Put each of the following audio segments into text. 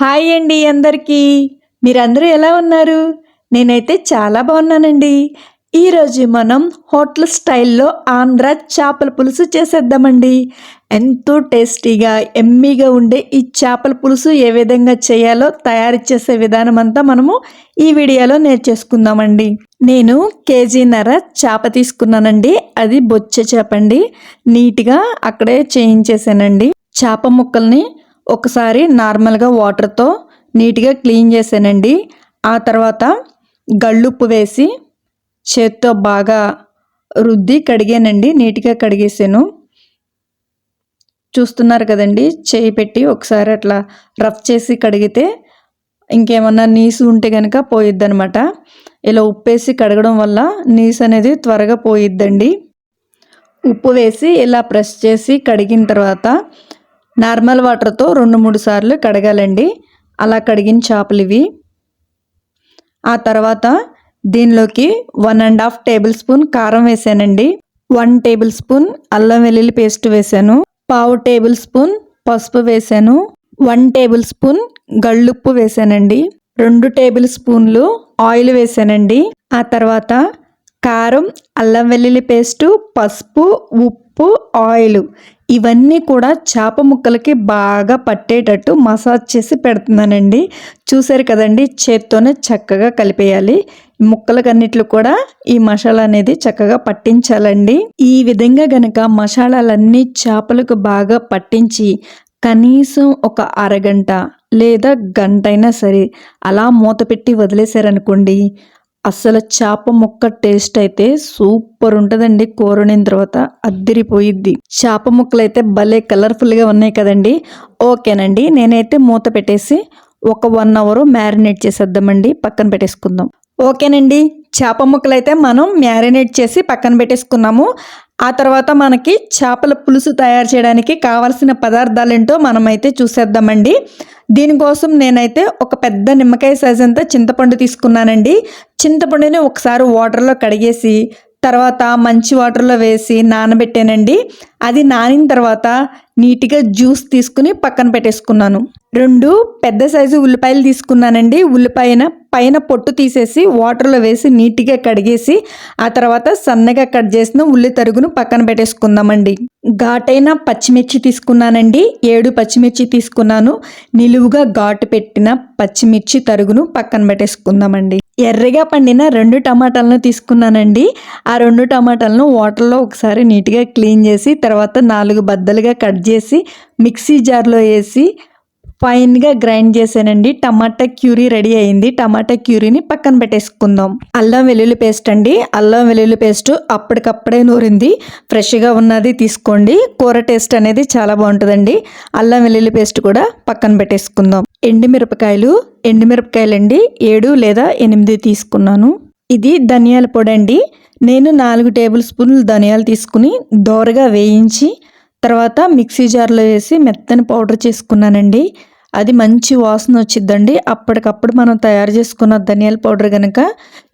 Hi అండి అందరికీ. మీరందరూ ఎలా ఉన్నారు? నేనైతే చాలా బాగున్నానండి. ఈరోజు మనం హోటల్ స్టైల్లో ఆంధ్ర చేపల పులుసు చేసేద్దామండి. ఎంతో టేస్టీగా ఎమ్మీగా ఉండే ఈ చేపల పులుసు ఏ విధంగా చేయాలో తయారు చేసే విధానం అంతా మనము ఈ వీడియోలో నేర్చేసుకుందామండి. నేను కేజీన్నర చేప తీసుకున్నానండి. అది బొచ్చ చేప అండి. నీట్గా అక్కడే చేయించేసానండి చేప ముక్కల్ని ఒకసారి నార్మల్గా వాటర్తో నీట్గా క్లీన్ చేశానండి. ఆ తర్వాత గళ్ళుప్పు వేసి చేత్తో బాగా రుద్ది కడిగానండి. నీట్గా కడిగేసాను. చూస్తున్నారు కదండి చేయి పెట్టి ఒకసారి అట్లా రఫ్ చేసి కడిగితే ఇంకేమన్నా నీసు ఉంటే కనుక పోయిద్దనమాట ఇలా ఉప్పేసి కడగడం వల్ల నీసు అనేది త్వరగా పోయిద్దండి. ఉప్పు వేసి ఇలా ప్రెస్ చేసి కడిగిన తర్వాత నార్మల్ వాటర్తో రెండు మూడు సార్లు కడగాలండి. అలా కడిగిన చేపలు ఇవి. ఆ తర్వాత దీనిలోకి one and half tablespoon కారం వేసానండి. వన్ టేబుల్ స్పూన్ అల్లం వెల్లుల్లి పేస్ట్ వేసాను. పావు టేబుల్ స్పూన్ పసుపు వేసాను. వన్ టేబుల్ స్పూన్ గళ్ళుప్పు వేసానండి. రెండు టేబుల్ స్పూన్లు ఆయిల్ వేసానండి. ఆ తర్వాత కారం అల్లం వెల్లుల్లి పేస్టు పసుపు ఉప్పు ఆయిల్ ఇవన్నీ కూడా చేప ముక్కలకి బాగా పట్టేటట్టు మసాజ్ చేసి పెడుతున్నానండి. చూసారు కదండి చేత్తోనే చక్కగా కలిపేయాలి. ముక్కలకన్నిట్లు కూడా ఈ మసాలా అనేది చక్కగా పట్టించాలండి. ఈ విధంగా గనక మసాలాలన్నీ చేపలకు బాగా పట్టించి కనీసం ఒక అరగంట లేదా గంట అయినా సరే అలా మూత పెట్టి వదిలేశారనుకోండి అసలు చేప ముక్క టేస్ట్ అయితే సూపర్ ఉంటుందండి. కూరనిన తర్వాత అద్దిరిపోయిద్ది. చేప ముక్కలు అయితే భలే కలర్ఫుల్గా ఉన్నాయి కదండి. ఓకేనండి నేనైతే మూత పెట్టేసి ఒక వన్ అవర్ మ్యారినేట్ చేసేద్దామండి. పక్కన పెట్టేసుకుందాం. ఓకేనండి చేప ముక్కలు అయితే మనం మ్యారినేట్ చేసి పక్కన పెట్టేసుకున్నాము. ఆ తర్వాత మనకి చేపల పులుసు తయారు చేయడానికి కావాల్సిన పదార్థాలు ఏంటో మనమైతే చూసేద్దామండి. దీనికోసం నేనైతే ఒక పెద్ద నిమ్మకాయ సైజ్ అంతా చింతపండు తీసుకున్నానండి. చింతపండుని ఒకసారి వాటర్లో కడిగేసి తర్వాత మంచి వాటర్లో వేసి నానబెట్టానండి. అది నానిన తర్వాత నీట్గా జ్యూస్ తీసుకుని పక్కన పెట్టేసుకున్నాను. రెండు పెద్ద సైజు ఉల్లిపాయలు తీసుకున్నానండి. ఉల్లిపాయన పైన పొట్టు తీసేసి వాటర్లో వేసి నీట్గా కడిగేసి ఆ తర్వాత సన్నగా కట్ చేసిన ఉల్లి తరుగును పక్కన పెట్టేసుకుందామండి. ఘాటైన పచ్చిమిర్చి తీసుకున్నానండి. ఏడు పచ్చిమిర్చి తీసుకున్నాను. నిలువుగా ఘాటు పెట్టిన పచ్చిమిర్చి తరుగును పక్కన పెట్టేసుకుందామండి. ఎర్రగా పండిన రెండు టమాటాలను తీసుకున్నానండి. ఆ రెండు టమాటాలను వాటర్లో ఒకసారి నీట్గా క్లీన్ చేసి తర్వాత నాలుగు బద్దలుగా కట్ చేసి మిక్సీ జార్లో వేసి ఫైన్గా గ్రైండ్ చేశానండి. టమాటా క్యూరీ రెడీ అయింది. టమాటా క్యూరీని పక్కన పెట్టేసుకుందాం. అల్లం వెల్లుల్లి పేస్ట్ అండి. అల్లం వెల్లుల్లి పేస్ట్ అప్పటికప్పుడే నూరింది. ఫ్రెష్గా ఉన్నది తీసుకోండి. కూర టేస్ట్ అనేది చాలా బాగుంటుందండి. అల్లం వెల్లుల్లి పేస్ట్ కూడా పక్కన పెట్టేసుకుందాం. ఎండుమిరపకాయలు ఎండుమిరపకాయలండి. ఏడు లేదా ఎనిమిది తీసుకున్నాను. ఇది ధనియాల పొడి అండి. నేను నాలుగు టేబుల్ స్పూన్లు ధనియాలు తీసుకుని దోరగా వేయించి తర్వాత మిక్సీ జార్లో వేసి మెత్తని పౌడర్ చేసుకున్నానండి. అది మంచి వాసన వచ్చిద్దండి. అప్పటికప్పుడు మనం తయారు చేసుకున్న ధనియాల పౌడర్ కనుక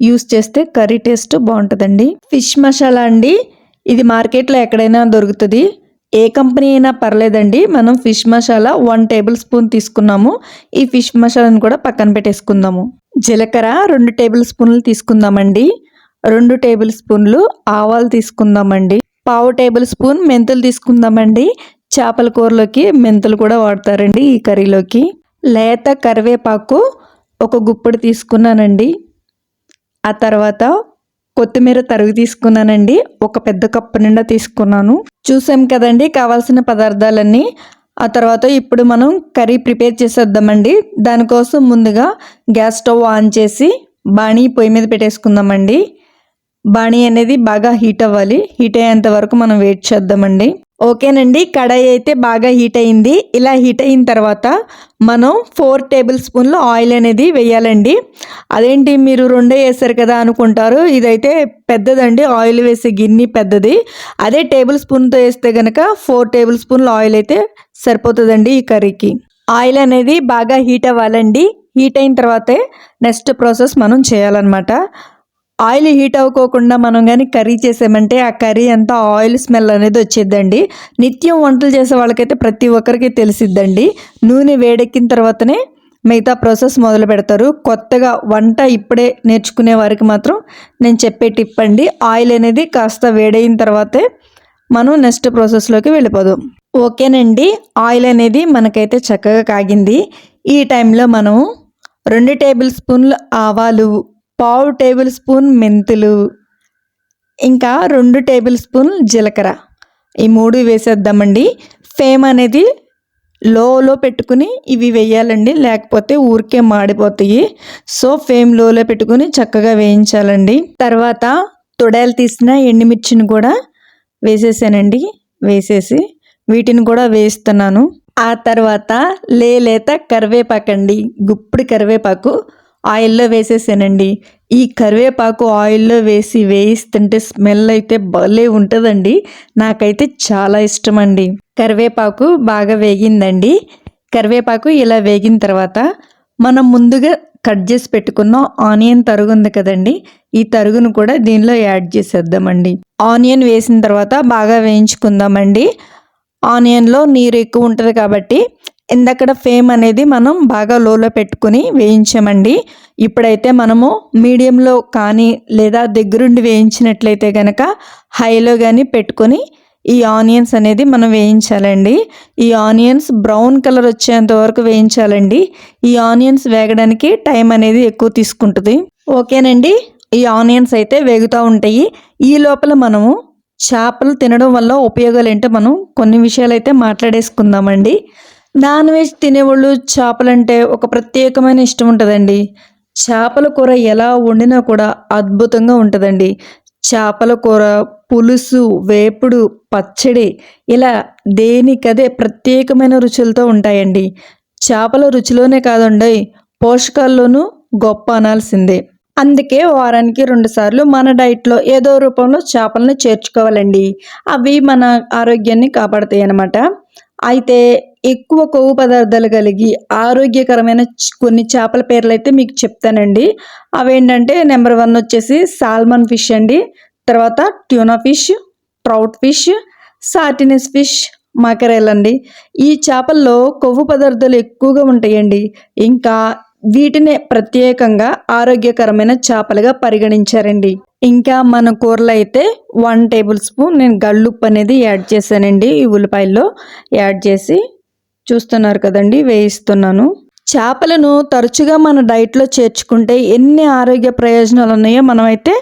యూస్ చేస్తే కర్రీ టేస్ట్ బాగుంటుందండి. ఫిష్ మసాలా అండి. ఇది మార్కెట్లో ఎక్కడైనా దొరుకుతుంది. ఏ కంపెనీ అయినా పర్లేదండి. మనం fish masala one table spoon తీసుకున్నాము. ఈ ఫిష్ మసాలాను కూడా పక్కన పెట్టేసుకుందాము. జీలకర్ర రెండు టేబుల్ స్పూన్లు తీసుకుందామండి. రెండు టేబుల్ స్పూన్లు ఆవాలు తీసుకుందామండి. పావు టేబుల్ స్పూన్ మెంతులు తీసుకుందామండి. చేపల కూరలోకి మెంతులు కూడా వాడతారండి ఈ కర్రీలోకి. లేత కరివేపాకు ఒక గుప్పుడు తీసుకున్నానండి. ఆ తర్వాత కొత్తిమీర తరుగు తీసుకున్నానండి. ఒక పెద్ద కప్పు నిండా తీసుకున్నాను. చూసాం కదండి కావాల్సిన పదార్థాలన్నీ. ఆ తర్వాత ఇప్పుడు మనం కర్రీ ప్రిపేర్ చేసేద్దామండి. దానికోసం ముందుగా గ్యాస్ స్టవ్ ఆన్ చేసి బాణీ పొయ్యి మీద పెట్టేసుకుందామండి. బాణీ అనేది బాగా హీట్ అవ్వాలి. హీట్ అయ్యేంత వరకు మనం వెయిట్ చేద్దామండి. ఓకేనండి. కడాయి అయితే బాగా హీట్ అయింది ఇలా హీట్ అయిన తర్వాత మనం ఫోర్ టేబుల్ స్పూన్లు ఆయిల్ అనేది వేయాలండి. అదేంటి మీరు రెండే వేసారు కదా అనుకుంటారు. ఇదైతే పెద్దదండి. ఆయిల్ వేసే గిన్నె పెద్దది. అదే టేబుల్ స్పూన్తో వేస్తే కనుక ఫోర్ టేబుల్ స్పూన్లు ఆయిల్ అయితే సరిపోతుందండి ఈ కర్రీకి. ఆయిల్ అనేది బాగా హీట్ అవ్వాలండి. హీట్ అయిన తర్వాతే నెక్స్ట్ ప్రాసెస్ మనం చేయాలన్నమాట. ఆయిల్ హీట్ అవ్వకోకుండా మనం కానీ కర్రీ చేసామంటే ఆ కర్రీ అంతా ఆయిల్ స్మెల్ అనేది వచ్చేద్దండి. నిత్యం వంటలు చేసే వాళ్ళకైతే ప్రతి ఒక్కరికి తెలిసిద్దండి. నూనె వేడెక్కిన తర్వాతనే మిగతా ప్రాసెస్ మొదలు పెడతారు. కొత్తగా వంట ఇప్పుడే నేర్చుకునే వారికి మాత్రం నేను చెప్పే టిప్ అండి. ఆయిల్ అనేది కాస్త వేడైన తర్వాతే మనం నెక్స్ట్ ప్రాసెస్లోకి వెళ్ళిపోదాం. ఓకేనండి. ఆయిల్ అనేది మనకైతే చక్కగా కాగింది. ఈ టైంలో మనం రెండు టేబుల్ స్పూన్లు ఆవాలు పావు టేబుల్ స్పూన్ మెంతులు ఇంకా రెండు టేబుల్ స్పూన్ జీలకర్ర. ఈ మూడు వేసేద్దామండి. ఫేమ్ అనేది లోలో పెట్టుకుని ఇవి వేయాలండి లేకపోతే ఊరికే మాడిపోతాయి. సో ఫేమ్ లోలో పెట్టుకుని చక్కగా వేయించాలండి. తర్వాత తొడలు తీసిన ఎండుమిర్చిని కూడా వేసేసానండి వేసేసి వీటిని కూడా వేస్తున్నాను ఆ తర్వాత లేలేత కరివేపాకండి గుప్పుడు కరివేపాకు ఆయిల్లో వేసేసానండి. ఈ కరివేపాకు ఆయిల్లో వేసి వేయిస్తుంటే స్మెల్ అయితే భలే ఉంటుందండి. నాకైతే చాలా ఇష్టం అండి కరివేపాకు బాగా వేగిందండి. కరివేపాకు ఇలా వేగిన తర్వాత మనం ముందుగా కట్ చేసి పెట్టుకున్న ఆనియన్ తరుగు ఉంది కదండి. ఈ తరుగును కూడా దీనిలో యాడ్ చేసేద్దామండి. ఆనియన్ వేసిన తర్వాత బాగా వేయించుకుందామండి. ఆనియన్లో నీరు ఎక్కువ ఉంటుంది కాబట్టి ఇందక్కడ ఫేమ్ అనేది మనం బాగా లోలో పెట్టుకుని వేయించామండి. ఇప్పుడైతే మనము మీడియంలో కానీ లేదా దగ్గరుండి వేయించినట్లయితే కనుక హైలో కానీ పెట్టుకొని ఈ ఆనియన్స్ అనేది మనం వేయించాలండి. ఈ ఆనియన్స్ బ్రౌన్ కలర్ వచ్చేంత వరకు వేయించాలండి. ఈ ఆనియన్స్ వేగడానికి టైం అనేది ఎక్కువ తీసుకుంటుంది. ఓకేనండి? ఈ ఆనియన్స్ అయితే వేగుతూ ఉంటాయి. ఈ లోపల మనము చేపలు తినడం వల్ల ఉపయోగాలు ఏంటో మనం కొన్ని విషయాలు అయితే మాట్లాడేసుకుందామండి. నాన్ వెజ్ తినేవాళ్ళు చేపలంటే ఒక ప్రత్యేకమైన ఇష్టం ఉంటుందండి. చేపల కూర ఎలా వండినా కూడా అద్భుతంగా ఉంటుందండి. చేపల కూర పులుసు వేపుడు పచ్చడి ఇలా దేనికదే ప్రత్యేకమైన రుచులతో ఉంటాయండి. చేపల రుచిలోనే కాదండి పోషకాల్లోనూ గొప్ప అనాల్సిందే. అందుకే వారానికి రెండుసార్లు మన డైట్లో ఏదో రూపంలో చేపలను చేర్చుకోవాలండి. అవి మన ఆరోగ్యాన్ని కాపాడతాయి అన్నమాట అయితే ఎక్కువ కొవ్వు పదార్థాలు కలిగి ఆరోగ్యకరమైన కొన్ని చేపల పేర్లు అయితే మీకు చెప్తానండి. అవేంటంటే నెంబర్ వన్ వచ్చేసి సాల్మన్ ఫిష్ అండి. తర్వాత tuna fish trout fish sardines fish mackerel అండి. ఈ చేపల్లో కొవ్వు పదార్థాలు ఎక్కువగా ఉంటాయండి. ఇంకా వీటిని ప్రత్యేకంగా ఆరోగ్యకరమైన చేపలుగా పరిగణించారండి. ఇంకా మన కూరలో అయితే వన్ టేబుల్ స్పూన్ నేను గళ్ళుప్పు అనేది యాడ్ చేశానండి. ఈ ఉల్లిపాయల్లో యాడ్ చేసి చూస్తున్నారు కదండి వేయిస్తున్నాను. చేపలను తరచుగా మన డైట్లో చేర్చుకుంటే ఎన్ని ఆరోగ్య ప్రయోజనాలు ఉన్నాయో మనమైతే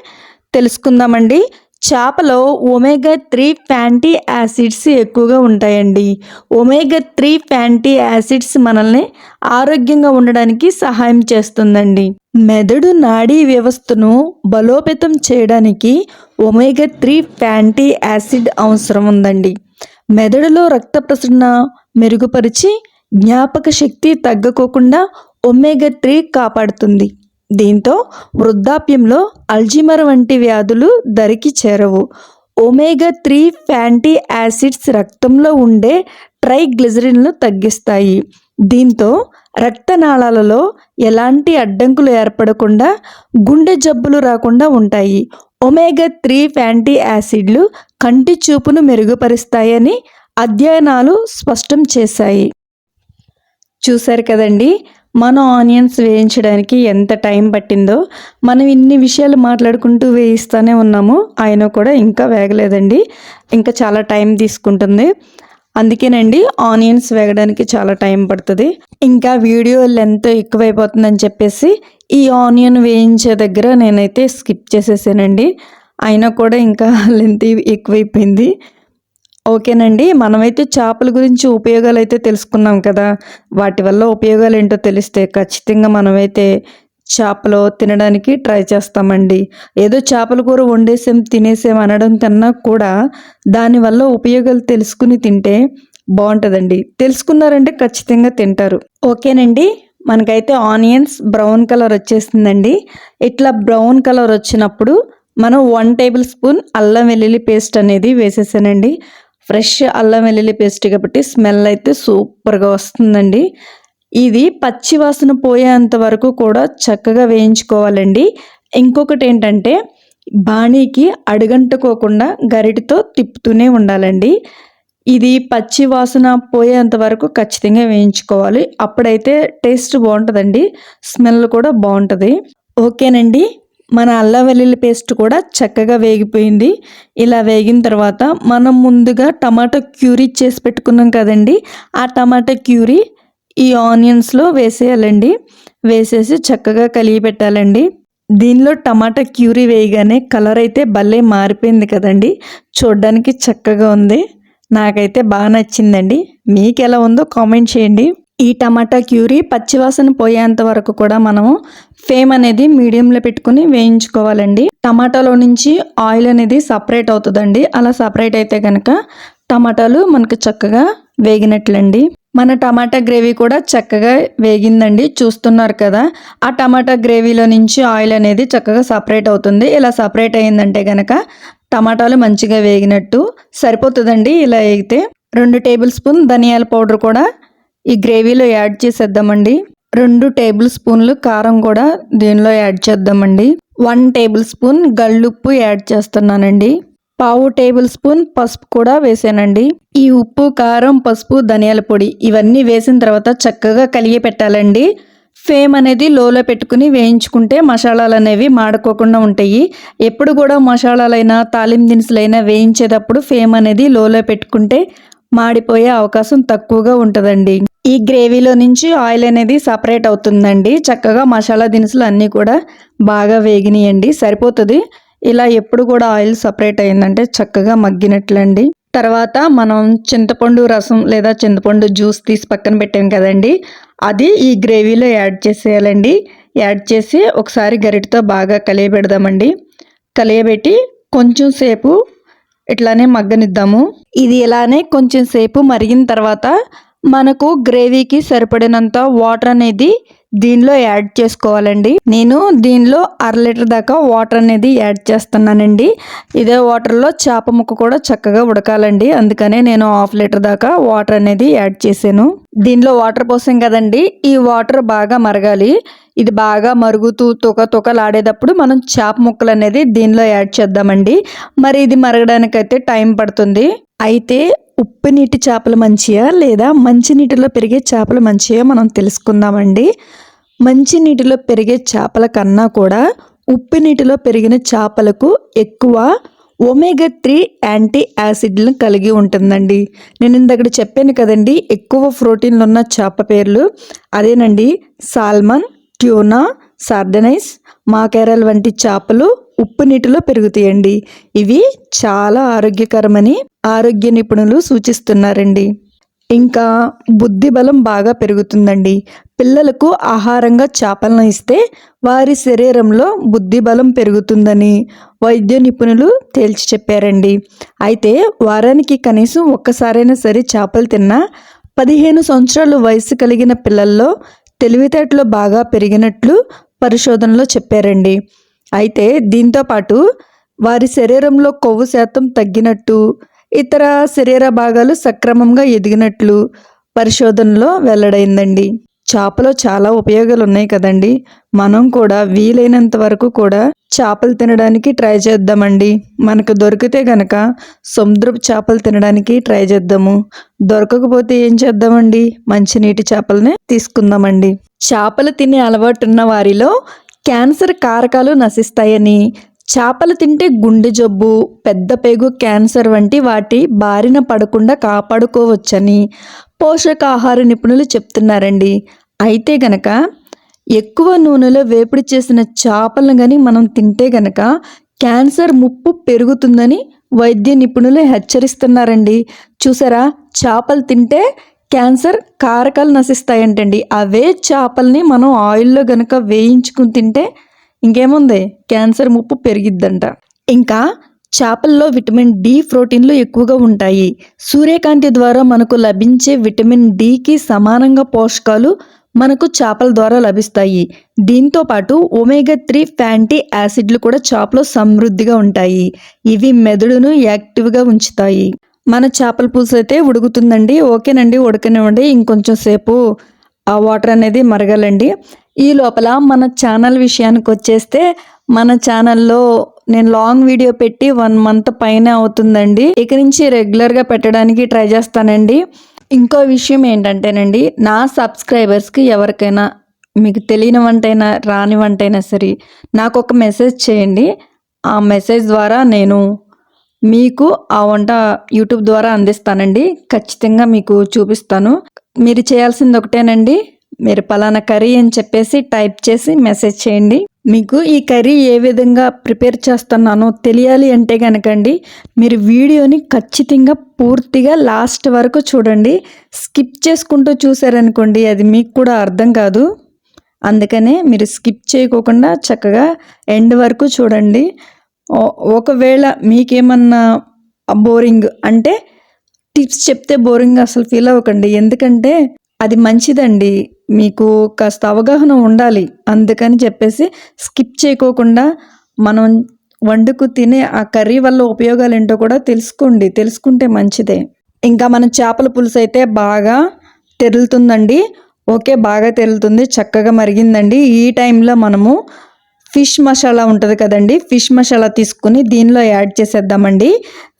తెలుసుకుందామండి. చేపలో ఒమేగా త్రీ ఫ్యాంటీ యాసిడ్స్ ఎక్కువగా ఉంటాయండి. ఒమేగా త్రీ ఫ్యాంటీ యాసిడ్స్ మనల్ని ఆరోగ్యంగా ఉండడానికి సహాయం చేస్తుందండి. మెదడు నాడీ వ్యవస్థను బలోపేతం చేయడానికి ఒమేగా త్రీ ఫ్యాంటీ యాసిడ్ అవసరం ఉందండి. మెదడులో రక్త ప్రసరణ మెరుగుపరిచి జ్ఞాపక శక్తి తగ్గకోకుండా ఒమేగా త్రీ కాపాడుతుంది. దీంతో వృద్ధాప్యంలో అల్జిమర్ వంటి వ్యాధులు దరికి చేరవు. ఒమేగా త్రీ ఫ్యాంటీ యాసిడ్స్ రక్తంలో ఉండే ట్రైగ్లిజరిన్లు తగ్గిస్తాయి. దీంతో రక్తనాళాలలో ఎలాంటి అడ్డంకులు ఏర్పడకుండా గుండె జబ్బులు రాకుండా ఉంటాయి. ఒమేగా త్రీ ఫ్యాంటీ యాసిడ్లు కంటి చూపును మెరుగుపరుస్తాయని అధ్యయనాలు స్పష్టం చేశాయి. చూశారు కదండి మనం ఆనియన్స్ వేయించడానికి ఎంత టైం పట్టిందో మనం ఇన్ని విషయాలు మాట్లాడుకుంటూ వేయిస్తూనే ఉన్నాము. ఆయన కూడా ఇంకా వేగలేదండి. ఇంకా చాలా టైం తీసుకుంటుంది. అందుకేనండి ఆనియన్స్ వేగడానికి చాలా టైం పడుతుంది. ఇంకా వీడియో లెంత్ ఎక్కువైపోతుందని చెప్పేసి ఈ ఆనియన్ వేయించే దగ్గర నేనైతే స్కిప్ చేసేసానండి. అయినా కూడా ఇంకా లెంత్ ఎక్కువైపోయింది. ఓకేనండి మనమైతే చేపల గురించి ఉపయోగాలు అయితే తెలుసుకున్నాం కదా. వాటి వల్ల ఉపయోగాలు ఏంటో తెలిస్తే ఖచ్చితంగా మనమైతే చేపలు తినడానికి ట్రై చేస్తామండి. ఏదో చేపల కూర వండేసాం తినేసాం అనడం కన్నా కూడా దానివల్ల ఉపయోగాలు తెలుసుకుని తింటే బాగుంటుందండి. తెలుసుకున్నారంటే ఖచ్చితంగా తింటారు. ఓకేనండి. మనకైతే ఆనియన్స్ బ్రౌన్ కలర్ వచ్చేసిందండి. ఇట్లా బ్రౌన్ కలర్ వచ్చినప్పుడు మనం వన్ టేబుల్ స్పూన్ అల్లం వెల్లుల్లి పేస్ట్ అనేది వేసేసానండి. ఫ్రెష్ అల్లం వెల్లుల్లి పేస్ట్ కాబట్టి స్మెల్ అయితే సూపర్గా వస్తుందండి. ఇది పచ్చి వాసన పోయేంత వరకు కూడా చక్కగా వేయించుకోవాలండి. ఇంకొకటి ఏంటంటే బాణీకి అడుగంటుకోకుండా గరిటితో తిప్పుతూనే ఉండాలండి. ఇది పచ్చి వాసన పోయేంత వరకు ఖచ్చితంగా వేయించుకోవాలి. అప్పుడైతే టేస్ట్ బాగుంటుందండి. స్మెల్ కూడా బాగుంటుంది. ఓకేనండి. మన అల్లం వెల్లుల్లి పేస్ట్ కూడా చక్కగా వేగిపోయింది. ఇలా వేగిన తర్వాత మనం ముందుగా టమాటో క్యూరీ చేసి పెట్టుకున్నాం కదండి. ఆ టమాటో క్యూరీ ఈ ఆనియన్స్లో వేసేయాలండి. వేసేసి చక్కగా కలిగి పెట్టాలండి. దీనిలో టమాటా క్యూరీ వేయగానే కలర్ అయితే భలే మారిపోయింది కదండి. చూడ్డానికి చక్కగా ఉంది. నాకైతే బాగా నచ్చిందండి. మీకు ఎలా ఉందో కామెంట్ చేయండి. ఈ టమాటా క్యూరీ పచ్చివాసన పోయేంత వరకు కూడా మనము ఫేమ్ అనేది మీడియంలో పెట్టుకుని వేయించుకోవాలండి. టమాటాలో నుంచి ఆయిల్ అనేది సపరేట్ అవుతుందండి. అలా సపరేట్ అయితే కనుక టమాటాలు మనకు చక్కగా వేగినట్లండి. మన టమాటా గ్రేవీ కూడా చక్కగా వేగిందండి చూస్తున్నారు కదా. ఆ టమాటా గ్రేవీలో నుంచి ఆయిల్ అనేది చక్కగా సపరేట్ అవుతుంది. ఇలా సపరేట్ అయిందంటే కనుక టమాటాలు మంచిగా వేగినట్టు సరిపోతుందండి. ఇలా వేగితే రెండు టేబుల్ స్పూన్ ధనియాల పౌడర్ కూడా ఈ గ్రేవీలో యాడ్ చేసేద్దామండి. రెండు టేబుల్ స్పూన్లు కారం కూడా దీనిలో యాడ్ చేద్దామండి. వన్ టేబుల్ స్పూన్ గళ్ళుప్పు యాడ్ చేస్తున్నానండి. పావు టేబుల్ స్పూన్ పసుపు కూడా వేసానండి. ఈ ఉప్పు కారం పసుపు ధనియాల పొడి ఇవన్నీ వేసిన తర్వాత చక్కగా కలిగి పెట్టాలండి. ఫేమ్ అనేది లోలో పెట్టుకుని వేయించుకుంటే మసాలాలు అనేవి మాడుకోకుండా ఉంటాయి. ఎప్పుడు కూడా మసాలాలైనా తాలిం దినుసులైనా వేయించేటప్పుడు ఫేమ్ అనేది లోలో పెట్టుకుంటే మాడిపోయే అవకాశం తక్కువగా ఉంటుందండి. ఈ గ్రేవీలో నుంచి ఆయిల్ అనేది సపరేట్ అవుతుందండి. చక్కగా మసాలా దినుసులు అన్నీ కూడా బాగా వేగినాయండి. సరిపోతుంది? ఇలా ఎప్పుడు కూడా ఆయిల్ సపరేట్ అయిందంటే చక్కగా మగ్గినట్లండి. తర్వాత మనం చింతపండు రసం లేదా చింతపండు జ్యూస్ తీసి పక్కన పెట్టాం కదండి. అది ఈ గ్రేవీలో యాడ్ చేసేయాలండి. యాడ్ చేసి ఒకసారి గరిటతో బాగా కలియబెడదామండి. కలియబెట్టి కొంచెం సేపు ఇట్లానే మగ్గనిద్దాము. ఇది ఇలానే కొంచెం సేపు మరిగిన తర్వాత మనకు గ్రేవీకి సరిపడినంత వాటర్ అనేది దీనిలో యాడ్ చేసుకోవాలండి. నేను దీనిలో అర లీటర్ దాకా వాటర్ అనేది యాడ్ చేస్తున్నానండి. ఇదే వాటర్లో చేప ముక్క కూడా చక్కగా ఉడకాలండి. అందుకనే నేను హాఫ్ లీటర్ దాకా వాటర్ అనేది యాడ్ చేశాను. దీనిలో వాటర్ పోసాం కదండి. ఈ వాటర్ బాగా మరగాలి. ఇది బాగా మరుగుతూ తుక తుకలాడేటప్పుడు మనం చేప ముక్కలు అనేది దీనిలో యాడ్ చేద్దామండి. మరి ఇది మరగడానికైతే టైం పడుతుంది. అయితే ఉప్పు నీటి చేపలు మంచియా లేదా మంచినీటిలో పెరిగే చేపలు మంచియా మనం తెలుసుకుందామండి. మంచి నీటిలో పెరిగే చేపల కన్నా కూడా ఉప్పు నీటిలో పెరిగిన చేపలకు ఎక్కువ ఒమేగా త్రీ యాంటీ యాసిడ్లను కలిగి ఉంటుందండి. నేను ఇందక్కడ చెప్పాను కదండి ఎక్కువ ప్రోటీన్లు ఉన్న చేప పేర్లు అదేనండి సాల్మన్ ట్యూనా సార్డనైస్ మాకేరల్ వంటి చేపలు ఉప్పు నీటిలో పెరుగుతాయండి. ఇవి చాలా ఆరోగ్యకరమని ఆరోగ్య నిపుణులు సూచిస్తున్నారండి. ఇంకా బుద్ధి బలం బాగా పెరుగుతుందండి. పిల్లలకు ఆహారంగా చేపలను ఇస్తే వారి శరీరంలో బుద్ధి బలం పెరుగుతుందని వైద్య నిపుణులు తేల్చి చెప్పారండి. అయితే వారానికి కనీసం ఒక్కసారైనా సరే చేపలు తిన్నా పదిహేను సంవత్సరాలు వయసు కలిగిన పిల్లల్లో తెలివితేటలు బాగా పెరిగినట్లు పరిశోధనలో చెప్పారండి. అయితే దీంతో పాటు వారి శరీరంలో కొవ్వు శాతం తగ్గినట్టు ఇతర శరీర భాగాలు సక్రమంగా ఎదిగినట్లు పరిశోధనలో వెల్లడైందండి. చేపలో చాలా ఉపయోగాలు ఉన్నాయి కదండి. మనం కూడా వీలైనంత వరకు కూడా చేపలు తినడానికి ట్రై చేద్దామండి. మనకు దొరికితే గనక సముద్రపు చేపలు తినడానికి ట్రై చేద్దాము. దొరకకపోతే ఏం చేద్దామండి? మంచినీటి చేపలనే తీసుకుందామండి. చేపలు తినే అలవాటున్న వారిలో క్యాన్సర్ కారకాలు నశిస్తాయని చేపలు తింటే గుండె జబ్బు పెద్ద పేగు క్యాన్సర్ వంటి వాటి బారిన పడకుండా కాపాడుకోవచ్చని పోషకాహార నిపుణులు చెప్తున్నారండి. అయితే గనక ఎక్కువ నూనెలో వేపుడు చేసిన చేపలను కానీ మనం తింటే గనక క్యాన్సర్ ముప్పు పెరుగుతుందని వైద్య నిపుణులు హెచ్చరిస్తున్నారండి. చూసారా? చేపలు తింటే క్యాన్సర్ కారకాలు నశిస్తాయంటండి. అవే చేపల్ని మనం ఆయిల్లో గనక వేయించుకుని తింటే ఇంకేముంది? క్యాన్సర్ ముప్పు పెరిగిద్దంట. ఇంకా చేపల్లో విటమిన్ డి ప్రోటీన్లు ఎక్కువగా ఉంటాయి. సూర్యకాంతి ద్వారా మనకు లభించే విటమిన్ డికి సమానంగా పోషకాలు మనకు చేపల ద్వారా లభిస్తాయి. దీంతో పాటు ఒమేగా త్రీ ఫ్యాంటీ యాసిడ్లు కూడా చేపలో సమృద్ధిగా ఉంటాయి. ఇవి మెదడును యాక్టివ్గా ఉంచుతాయి. మన చేపల పులుసు అయితే ఉడుకుతుందండి. ఓకేనండి ఉడకనివ్వండి. ఇంకొంచెం సేపు ఆ వాటర్ అనేది మరగాలండి. ఈ లోపల మన ఛానల్ విషయానికి వచ్చేస్తే మన ఛానల్లో నేను లాంగ్ వీడియో పెట్టి వన్ మంత్ పైన అవుతుందండి. ఇక నుంచి రెగ్యులర్గా పెట్టడానికి ట్రై చేస్తానండి. ఇంకో విషయం ఏంటంటేనండి నా సబ్స్క్రైబర్స్కి ఎవరికైనా మీకు తెలియని వంటైనా రాని వంటైనా సరే నాకు ఒక మెసేజ్ చేయండి. ఆ మెసేజ్ ద్వారా నేను మీకు ఆ వంట యూట్యూబ్ ద్వారా అందిస్తానండి. ఖచ్చితంగా మీకు చూపిస్తాను. మీరు చేయాల్సింది ఒకటేనండి మీరు పలానా కర్రీ అని చెప్పేసి టైప్ చేసి మెసేజ్ చేయండి. మీకు ఈ కర్రీ ఏ విధంగా ప్రిపేర్ చేస్తున్నానో తెలియాలి అంటే కనుకండి మీరు వీడియోని ఖచ్చితంగా పూర్తిగా లాస్ట్ వరకు చూడండి. స్కిప్ చేసుకుంటూ చూసారనుకోండి అది మీకు కూడా అర్థం కాదు. అందుకనే మీరు స్కిప్ చేయకోకుండా చక్కగా ఎండ్ వరకు చూడండి. ఒకవేళ మీకేమన్నా బోరింగ్ అంటే టిప్స్ చెప్తే బోరింగ్ అసలు ఫీల్ అవ్వకండి. ఎందుకంటే అది మంచిదండి. మీకు కాస్త అవగాహన ఉండాలి. అందుకని చెప్పేసి స్కిప్ చేయకోకుండా మనం వండుకు తినే ఆ కర్రీ వల్ల ఉపయోగాలు ఏంటో కూడా తెలుసుకోండి. తెలుసుకుంటే మంచిదే. ఇంకా మనం చేపల పులుసు అయితే బాగా తెరులుతుందండి. ఓకే బాగా తెరులుతుంది. చక్కగా మరిగిందండి. ఈ టైంలో మనము ఫిష్ మసాలా ఉంటుంది కదండి ఫిష్ మసాలా తీసుకుని దీనిలో యాడ్ చేసేద్దామండి.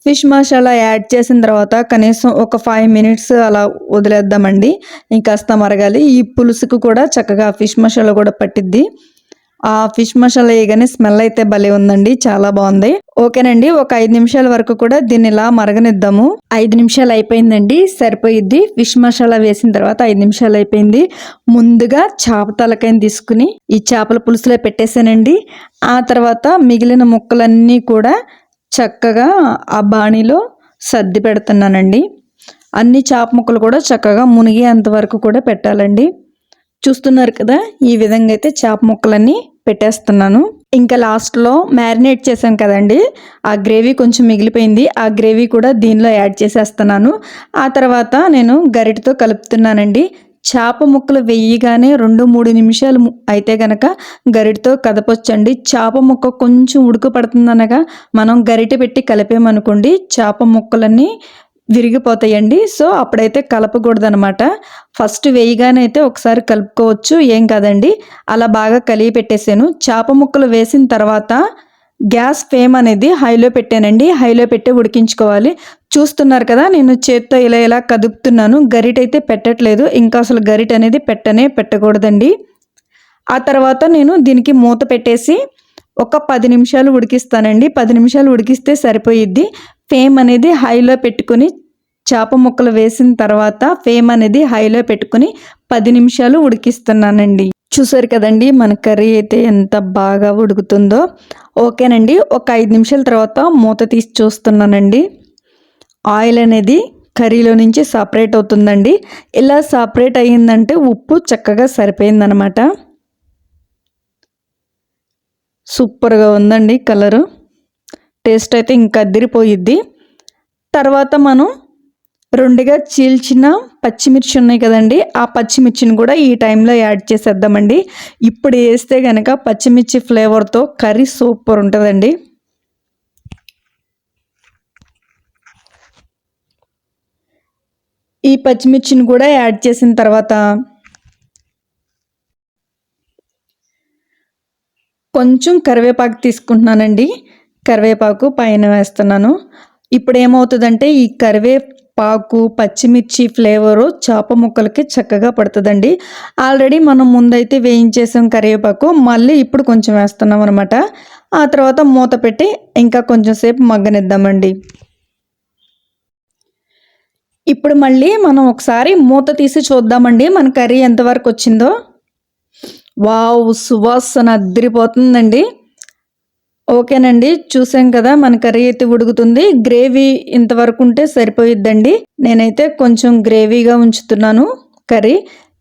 ఫిష్ మసాలా యాడ్ చేసిన తర్వాత కనీసం ఒక ఫైవ్ మినిట్స్ అలా వదిలేద్దామండి. ఇంకాస్త మరగాలి. ఈ పులుసుకు కూడా చక్కగా ఫిష్ మసాలా కూడా పట్టిద్ది. ఆ ఫిష్ మసాలా వేయగానే స్మెల్ అయితే భలే ఉందండి చాలా బాగుంది. ఓకేనండి ఒక ఐదు నిమిషాల వరకు కూడా దీన్ని ఇలా మరగనిద్దాము. ఐదు నిమిషాలు అయిపోయిందండి సరిపోయిద్ది. ఫిష్ మసాలా వేసిన తర్వాత ఐదు నిమిషాలు అయిపోయింది. ముందుగా చేప తలకాయని తీసుకుని ఈ చేపల పులుసులో పెట్టేశానండి. ఆ తర్వాత మిగిలిన ముక్కలన్నీ కూడా చక్కగా ఆ బాణీలో సర్ది పెడుతున్నానండి. అన్ని చేప ముక్కలు కూడా చక్కగా మునిగేంత వరకు కూడా పెట్టాలండి. చూస్తున్నారు కదా ఈ విధంగా అయితే చేప ముక్కలన్నీ పెట్టేస్తున్నాను. ఇంకా లాస్ట్లో మ్యారినేట్ చేశాను కదండి ఆ గ్రేవీ కొంచెం మిగిలిపోయింది ఆ గ్రేవీ కూడా దీనిలో యాడ్ చేసేస్తున్నాను. ఆ తర్వాత నేను గరిటతో కలుపుతున్నానండి. చేప ముక్కలు వెయ్యగానే రెండు మూడు నిమిషాలు అయితే గనక గరిటతో కదపొచ్చండి. చేప ముక్క కొంచెం ఉడుకు పడుతుందనగా మనం గరిటె పెట్టి కలిపామనుకోండి చేప ముక్కలన్నీ విరిగిపోతాయండి. సో అప్పుడైతే కలపకూడదు అనమాట ఫస్ట్ వేయగానే అయితే ఒకసారి కలుపుకోవచ్చు. ఏం కాదండి. అలా బాగా కలిగి పెట్టేశాను చేప ముక్కలు వేసిన తర్వాత గ్యాస్ ఫ్లేమ్ అనేది హైలో పెట్టానండి. హైలో పెట్టి ఉడికించుకోవాలి. చూస్తున్నారు కదా నేను చేత్తో ఇలా ఇలా కదుపుతున్నాను. గరిట అయితే పెట్టట్లేదు. ఇంకా అసలు గరిట అనేది పెట్టనే పెట్టకూడదండి. ఆ తర్వాత నేను దీనికి మూత పెట్టేసి ఒక పది నిమిషాలు ఉడికిస్తానండి. పది నిమిషాలు ఉడికిస్తే సరిపోయిద్ది. ఫేమ్ అనేది హైలో పెట్టుకుని చేప ముక్కలు వేసిన తర్వాత ఫేమ్ అనేది హైలో పెట్టుకుని పది నిమిషాలు ఉడికిస్తున్నానండి. చూసారు కదండి మన కర్రీ అయితే ఎంత బాగా ఉడుకుతుందో. ఓకేనండి ఒక ఐదు నిమిషాల తర్వాత మూత తీసి చూస్తున్నానండి. ఆయిల్ అనేది కర్రీలో నుంచి సపరేట్ అవుతుందండి. ఇలా సపరేట్ అయ్యిందంటే ఉప్పు చక్కగా సరిపోయిందనమాట. సూపర్గా ఉందండి కలరు. టేస్ట్ అయితే ఇంకా అద్దరిపోయిద్ది తర్వాత మనం రెండుగా చీల్చిన పచ్చిమిర్చి ఉన్నాయి కదండి ఆ పచ్చిమిర్చిని కూడా ఈ టైంలో యాడ్ చేసేద్దామండి. ఇప్పుడు వేస్తే కనుక పచ్చిమిర్చి ఫ్లేవర్తో కర్రీ సూపర్ ఉంటుందండి. ఈ పచ్చిమిర్చిని కూడా యాడ్ చేసిన తర్వాత కొంచెం కరివేపాకు తీసుకుంటున్నానండి. కరివేపాకు పైన వేస్తున్నాను. ఇప్పుడు ఏమవుతుందంటే ఈ కరివేపాకు పచ్చిమిర్చి ఫ్లేవరు చేప ముక్కలకి చక్కగా పడుతుందండి. ఆల్రెడీ మనం ముందైతే వేయించేసాం కరివేపాకు. మళ్ళీ ఇప్పుడు కొంచెం వేస్తున్నాం అనమాట ఆ తర్వాత మూత పెట్టి ఇంకా కొంచెం సేపు మగ్గనిద్దామండి. ఇప్పుడు మళ్ళీ మనం ఒకసారి మూత తీసి చూద్దామండి. మన కర్రీ ఎంతవరకు వచ్చిందో. వావ్ సువాసన అద్దరిపోతుందండి ఓకేనండి చూసాం కదా మన కర్రీ అయితే ఉడుకుతుంది. గ్రేవీ ఇంతవరకు ఉంటే సరిపోయిద్దండి. నేనైతే కొంచెం గ్రేవీగా ఉంచుతున్నాను కర్రీ.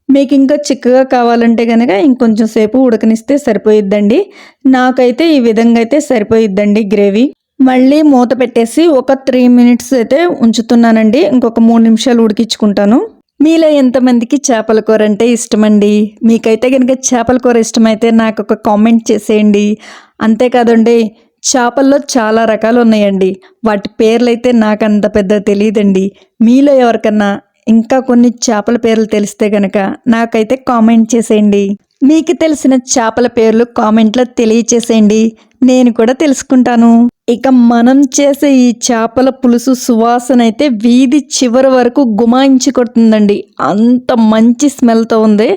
మీకు ఇంకా చిక్కగా కావాలంటే కనుక ఇంకొంచెం సేపు ఉడకనిస్తే సరిపోయిద్దండి. నాకైతే ఈ విధంగా అయితే సరిపోయిద్దండి గ్రేవీ. మళ్ళీ మూత పెట్టేసి ఒక త్రీ మినిట్స్ అయితే ఉంచుతున్నానండి. ఇంకొక మూడు నిమిషాలు ఉడికించుకుంటాను. మీలో ఎంతమందికి చేపల కూర అంటే ఇష్టమండి? మీకైతే కనుక చేపల కూర ఇష్టమైతే నాకు ఒక కామెంట్ చేసేయండి. అంతేకాదండి చేపల్లో చాలా రకాలు ఉన్నాయండి. వాటి పేర్లు అయితే నాకు అంత పెద్ద తెలియదండి. మీలో ఎవరికన్నా ఇంకా కొన్ని చేపల పేర్లు తెలిస్తే కనుక నాకైతే కామెంట్ చేసేయండి. మీకు తెలిసిన చేపల పేర్లు కామెంట్లో తెలియచేసేయండి. నేను కూడా తెలుసుకుంటాను. ఇక మనం చేసే ఈ చేపల పులుసు సువాసన అయితే వీధి చివరి వరకు గుమాయించి కొడుతుందండి. అంత మంచి స్మెల్తో ఉంది.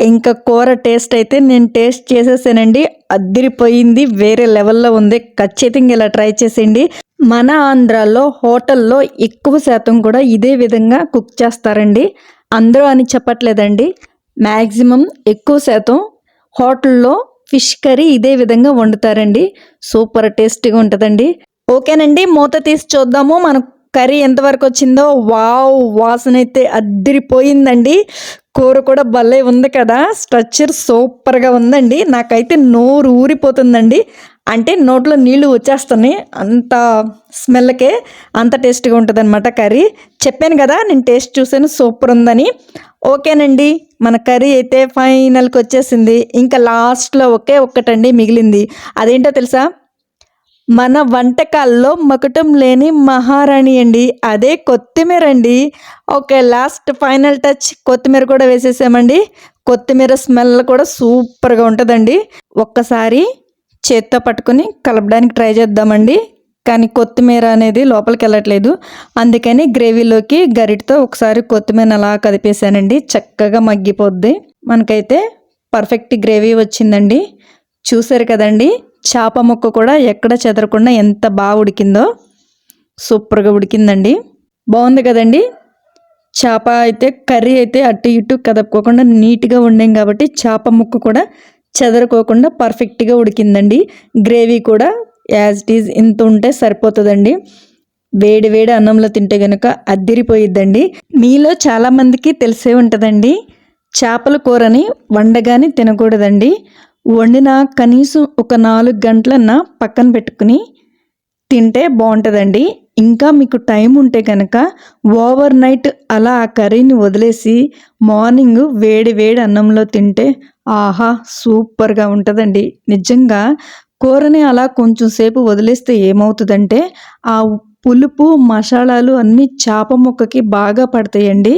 ఇంకా కూర టేస్ట్ అయితే నేను టేస్ట్ చేసేసానండి. అద్దిరిపోయింది వేరే లెవెల్లో ఉంది. ఖచ్చితంగా ఇలా ట్రై చేసేయండి. మన ఆంధ్రాలో హోటల్లో ఎక్కువ శాతం కూడా ఇదే విధంగా కుక్ చేస్తారండి. అందరూ అని చెప్పట్లేదండి. మ్యాక్సిమం ఎక్కువ శాతం హోటల్లో ఫిష్ కర్రీ ఇదే విధంగా వండుతారండి. సూపర్ టేస్టీగా ఉంటుందండి. ఓకేనండి మూత తీసి చూద్దాము. మన కర్రీ ఎంతవరకు వచ్చిందో. వావ్ వాసన అయితే అద్దిరిపోయిందండి. కూర కూడా భలే ఉంది కదా. స్ట్రక్చర్ సూపర్గా ఉందండి. నాకైతే నోరు ఊరిపోతుందండి. అంటే నోట్లో నీళ్ళు వచ్చేస్తున్నాయి. అంత స్మెల్కే అంత టేస్ట్గా ఉంటుంది అనమాట కర్రీ. చెప్పాను కదా నేను టేస్ట్ చూసాను సూపర్ ఉందని. ఓకేనండి మన కర్రీ అయితే ఫైనల్కి వచ్చేసింది ఇంకా లాస్ట్లో ఒకే ఒక్కటండి మిగిలింది. అదేంటో తెలుసా? మన వంటకాల్లో మకుటం లేని మహారాణి అండి. అదే కొత్తిమీర అండి ఓకే లాస్ట్ ఫైనల్ టచ్ కొత్తిమీర కూడా వేసేసామండి. కొత్తిమీర స్మెల్ కూడా సూపర్గా ఉంటుందండి. ఒక్కసారి చేత్తో పట్టుకొని కలపడానికి ట్రై చేద్దామండి. కానీ కొత్తిమీర అనేది లోపలికి వెళ్ళట్లేదు అందుకని గ్రేవీలోకి గరిటతో ఒకసారి కొత్తిమీర అలా కదిపేసానండి చక్కగా మగ్గిపోద్ది. మనకైతే పర్ఫెక్ట్ గ్రేవీ వచ్చిందండి. చూసారు కదండి చేప ముక్క కూడా ఎక్కడ చెదరకుండా ఎంత బాగా ఉడికిందో. సూపర్గా ఉడికిందండి. బాగుంది కదండి. చేప అయితే కర్రీ అయితే అటు ఇటు కదపుకోకుండా నీట్గా ఉండాం కాబట్టి చేప ముక్క కూడా చెదరుకోకుండా పర్ఫెక్ట్గా ఉడికిందండి. గ్రేవీ కూడా యాజ్ ఇట్ ఈజ్ ఇంత ఉంటే సరిపోతుందండి. వేడి వేడి అన్నంలో తింటే కనుక అద్దిరిపోయిద్దండి. మీలో చాలామందికి తెలిసే ఉంటుందండి చేపల కూరని వండగానే తినకూడదండి. వండిన కనీసం ఒక నాలుగు గంటలన్నా పక్కన పెట్టుకుని తింటే బాగుంటుందండి. ఇంకా మీకు టైం ఉంటే కనుక ఓవర్ నైట్ అలా ఆ కర్రీని వదిలేసి మార్నింగ్ వేడి వేడి అన్నంలో తింటే ఆహా సూపర్గా ఉంటుందండి. నిజంగా కూరని అలా కొంచెం సేపు వదిలేస్తే ఏమవుతుందంటే ఆ పులుపు మసాలాలు అన్నీ చేప ముక్కకి బాగా పడతాయండి.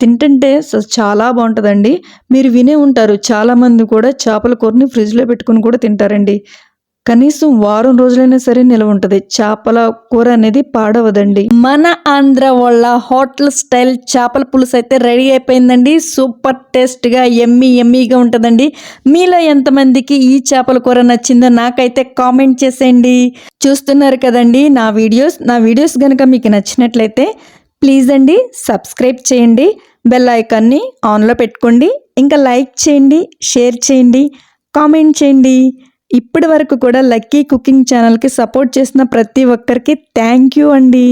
తింటుంటే చాలా బాగుంటుందండి. మీరు వినే ఉంటారు. చాలామంది కూడా చేపల కూరని ఫ్రిడ్జ్లో పెట్టుకుని కూడా తింటారండి. కనీసం వారం రోజులైనా సరే నిలవ ఉంటుంది. చేపల కూర అనేది పాడవదండి. మన ఆంధ్ర వాళ్ళ హోటల్ స్టైల్ చేపల పులుసు అయితే రెడీ అయిపోయిందండి. సూపర్ టేస్ట్గా ఎమ్మి ఎమ్మీగా ఉంటుందండి. మీలో ఎంతమందికి ఈ చేపల కూర నచ్చిందో నాకైతే కామెంట్ చేసేయండి. చూస్తున్నారు కదండి నా వీడియోస్. నా వీడియోస్ కనుక మీకు నచ్చినట్లయితే ప్లీజ్ అండి సబ్స్క్రైబ్ చేయండి. బెల్ ఐకాన్ని ఆన్లో పెట్టుకోండి. ఇంకా లైక్ చేయండి షేర్ చేయండి కామెంట్ చేయండి. ఇప్పటి వరకు కూడా లక్కీ కుకింగ్ ఛానల్కి సపోర్ట్ చేసిన ప్రతి ఒక్కరికి థ్యాంక్ యూ అండి.